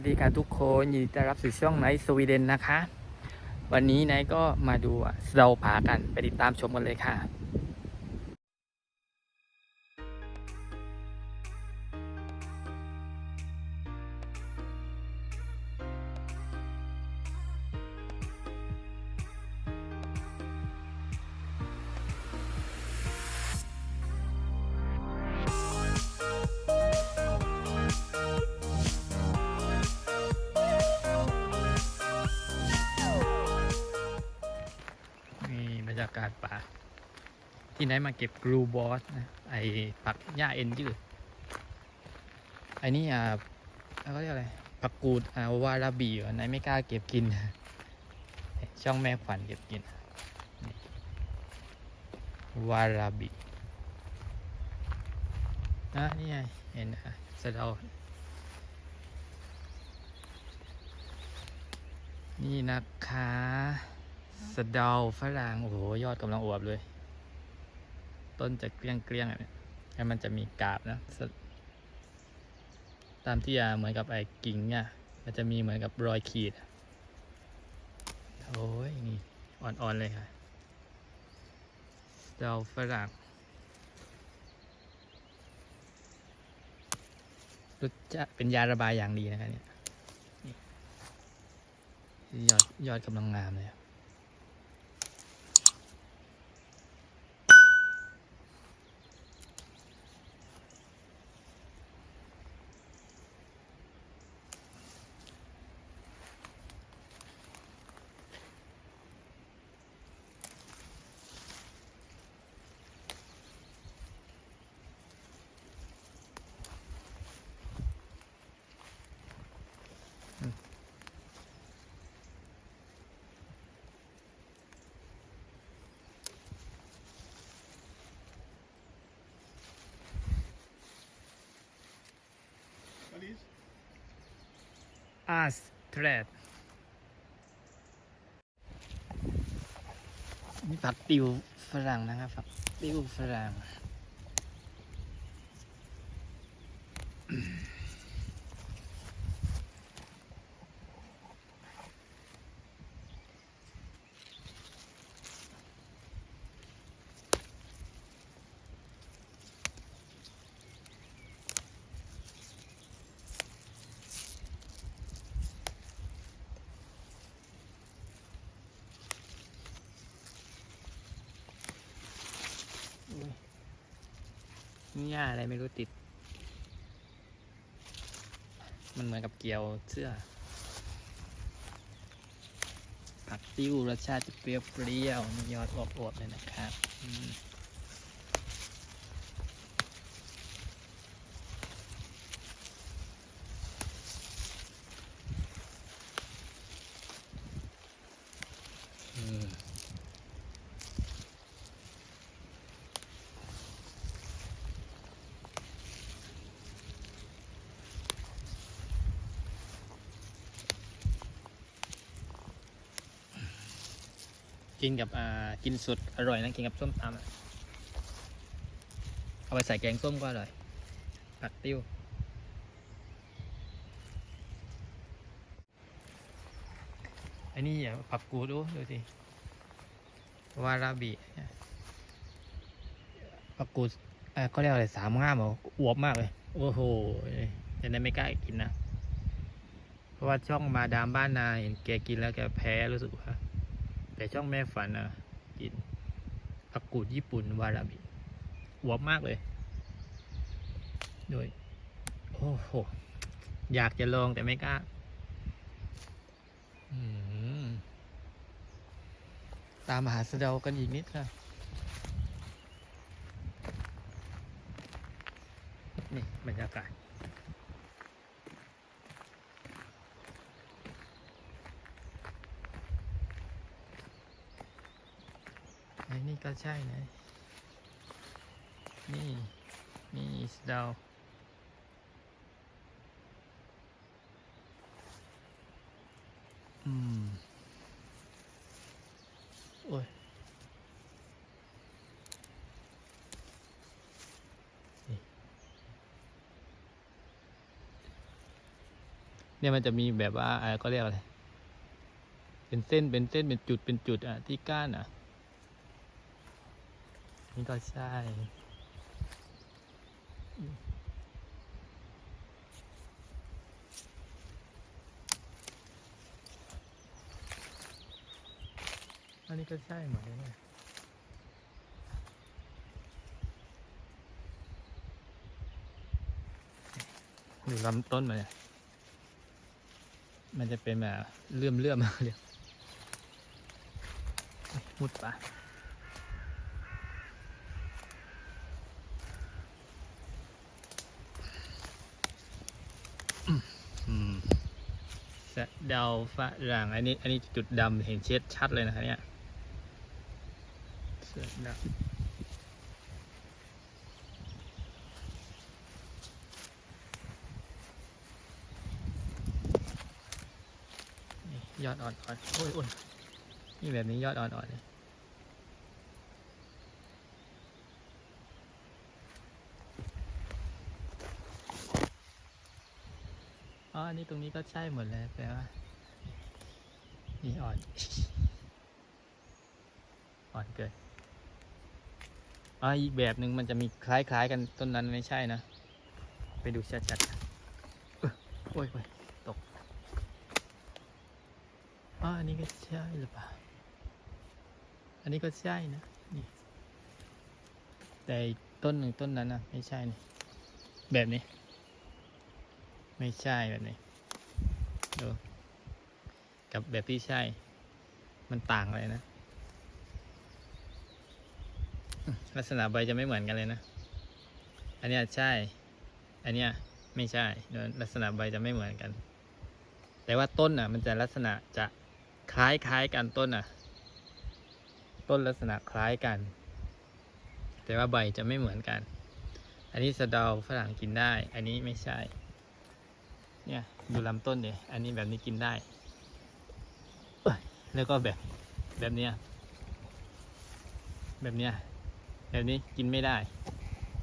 วัสดีค่ะทุกคนยินดีต้อนรับสู่ช่องไนท์สวีเดนนะคะ วันนี้ไนท์ก็มาดูเดาผากันไปติดตามชมกันเลยค่ะ รยากาศป่า ที่ไหนมาเก็บกรูบอสนะไอผักหญ้าเอ็นยืดไอนี่อ่าเขาเรียกอะไรผักกูดอ่าวาราบีอะไหนไม่กล้าเก็บกิน ช่องแม่ขวัญเก็บกินวาราบีนะนี่ไงเห็นนะสะเดานี่นะคะ สะเดาฝรั่งโอ้โหยอดกำลังอวบเลย ต้นจะเกลี้ยงเกลี้ยงอะเนี่ยแล้วมันจะมีกาบนะ ตามที่อะเหมือนกับไอ้กิ่งเนี่ยมันจะมีเหมือนกับรอยขีดโอ้ยนี่อ่อนๆเลยค่ะสะเดาฝรั่งรสจะเป็นยาระบายอย่างดีนะครับเนี่ยยอดยอดกำลังงามเลย us thread นี่ผักติวฝรั่งนะครับผักติวฝรั่ง นี่ หญ้าอะไรไม่รู้ติด มันเหมือนกับเกี่ยวเสื้อ ผักติ้วรสชาติจะเปรี้ยวๆมียอดอวบๆเลยนะครับ กินกับอ่ากินสดอร่อยนะกินกับส้มตำอะเอาไปใส่แกงส้มก็อร่อยผักติ้วไอ้นี่อย่าผักกูดูดูสิวาราบิผักกูดเอ่อเขาเรียกอะไรสามง่ามเหรออวบมากเลย โอ้โหแต่นั้นไม่กล้ากินนะ เพราะว่าช่องมาดามบ้านนาเห็นแกกินแล้วแกแพ้รู้สึกว่า แต่ช่องแม่ฝันอะกินผักกูดญี่ปุ่นวาราบิอวบมากเลยโดยโอ้โห อยากจะลองแต่ไม่กล้าอืมตามหาสะเดากันอีกนิดค่ะนี่บรรยากาศ ไอ้นี่ ก็ใช่นะ นี่ นี่สเดาวอืม โอ้ยเนี่ยมันจะมีแบบว่าอะไรก็เรียกอะไร เป็นเส้นเป็นเส้นเป็นจุดเป็นจุดอะที่ก้านอะ นี่ก็ใช่ อันนี้ก็ใช่เหมดเลยเนี่ยดูลำต้นมันมันจะเป็นแบบเลื่อมเลื่อมๆเรียกมุดปะอืมสะ เดาฝรั่งอันนี้ อันนี้จุดดำเห็นเช็ดชัดเลยนะครับเนี่ยสะเดานี่ยอดอ่อนๆโอ้ยโอ้ยนี่แบบนี้ยอดอ่อนๆเลย อ๋ออันนี้ตรงนี้ก็ใช่หมดเลยแปลว่านี่อ่อน อ่อนเกินอ๋ออีกแบบหนึ่งมันจะมีคล้ายๆกันต้นนั้นไม่ใช่นะ ไปดูชัดๆโอ้ยโอ้ยตกอ๋ออันนี้ก็ใช่หรือเปล่า อันนี้ก็ใช่นะนี่แต่ต้นหนึ่งต้นนั้นนะไม่ใช่นี่แบบนี้ ไม่ใช่แบบนี้ดูกับแบบที่ใช่ มันต่างเลยนะ ลักษณะใบจะไม่เหมือนกันเลยนะ อันนี้ใช่ อันนี้ไม่ใช่ดยลักษณะใบจะไม่เหมือนกัน แต่ว่าต้นอะ มันจะลักษณะจะคล้ายคล้ายๆกันต้นอะ ต้นลักษณะคล้ายกัน แต่ว่าใบจะไม่เหมือนกัน อันนี้สะเดาฝรั่งกินได้ อันนี้ไม่ใช่ เนี่ยดูลำต้นดิอันนี้แบบนี้กินได้เอ้ยแล้วก็แบบแบบเนี้ยแบบเนี้ยแบบนี้กินไม่ได้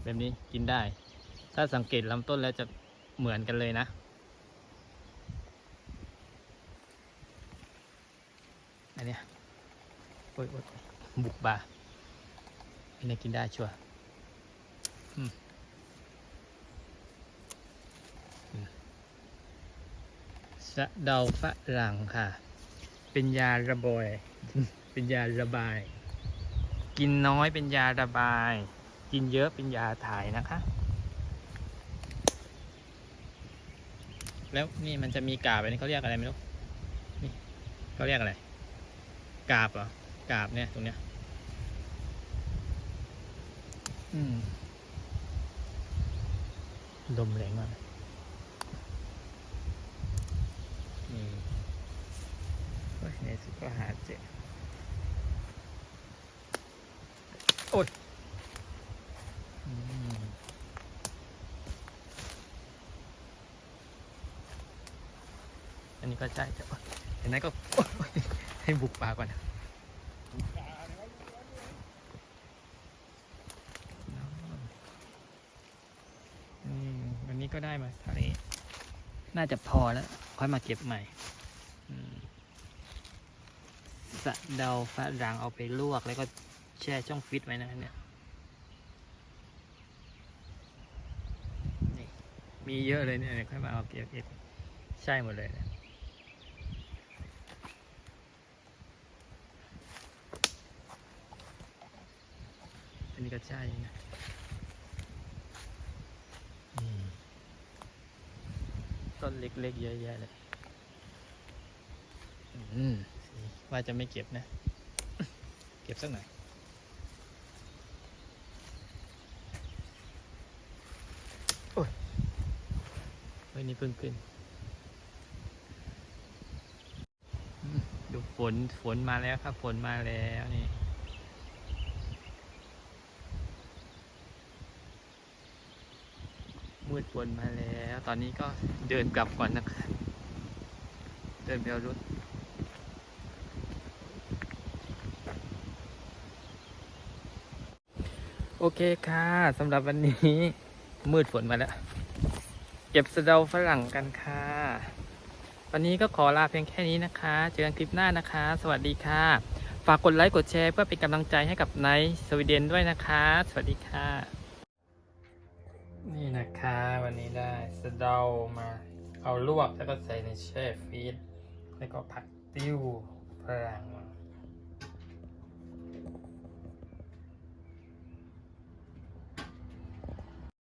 แบบนี้กินได้ ถ้าสังเกตลำต้นแล้วจะเหมือนกันเลยนะ อันเนี้ยโอ้ยโอ้ยบุกบาอันนี้กินได้ชัวร์อืมอืม สะเดาฝรั่งค่ะ เป็นยาระบายเป็นยาระบาย กินน้อยเป็นยาระบาย กินเยอะเป็นยาถ่ายนะคะ แล้วนี่มันจะมีกาบอันนี้เขาเรียกอะไรไม่รู้นี่เขาเรียกอะไร กาบเหรอกาบเนี่ยตรงเนี้ยอืมลมแรงมากนี่โอ้ย ในสุดก็หาเจ็บอืมอันนี้ก็ใช่แต่ว่าเห็นไหมก็ให้บุกป่าก่อนนะอืมวันนี้ก็ได้มาเท่านี้ น่าจะพอแล้ว ค่อยมาเก็บใหม่ สะเดาฝรั่งเอาไปลวกแล้วก็แช่ช่องฟิตไว้นะเนี่ยนี่มีเยอะเลยเนี่ยเดี๋ยวค่อยมาเอาเก็บเก็บใช่หมดเลยเนี่ยอันนี้ก็ใช่นะนี่ต้นเล็กๆเยอะแยะเลย อืม ว่าจะไม่เก็บนะ เก็บสักหน่อยเฮ้ยนี่เพิ่งขึ้นอืมดูฝน ฝนมาแล้วครับ ฝนมาแล้วนี่มืดฝนมาแล้ว ตอนนี้ก็เดินกลับก่อนนะครับ เดินไปเอารถ โอเคค่ะสำหรับวันนี้มืดฝนมาแล้ว เก็บสะเดาฝรั่งกันค่ะ วันนี้ก็ขอลาเพียงแค่นี้นะคะ เจอกันคลิปหน้านะคะ สวัสดีค่ะ ฝากกดไลค์กดแชร์เพื่อเป็นกำลังใจให้กับไนท์สวีเดนด้วยนะคะ สวัสดีค่ะ นี่นะคะ วันนี้ได้สะเดามาเอาลวกแล้วก็ใส่ในแช่ฟรีซแล้วก็ผัดติ้วฝรั่ง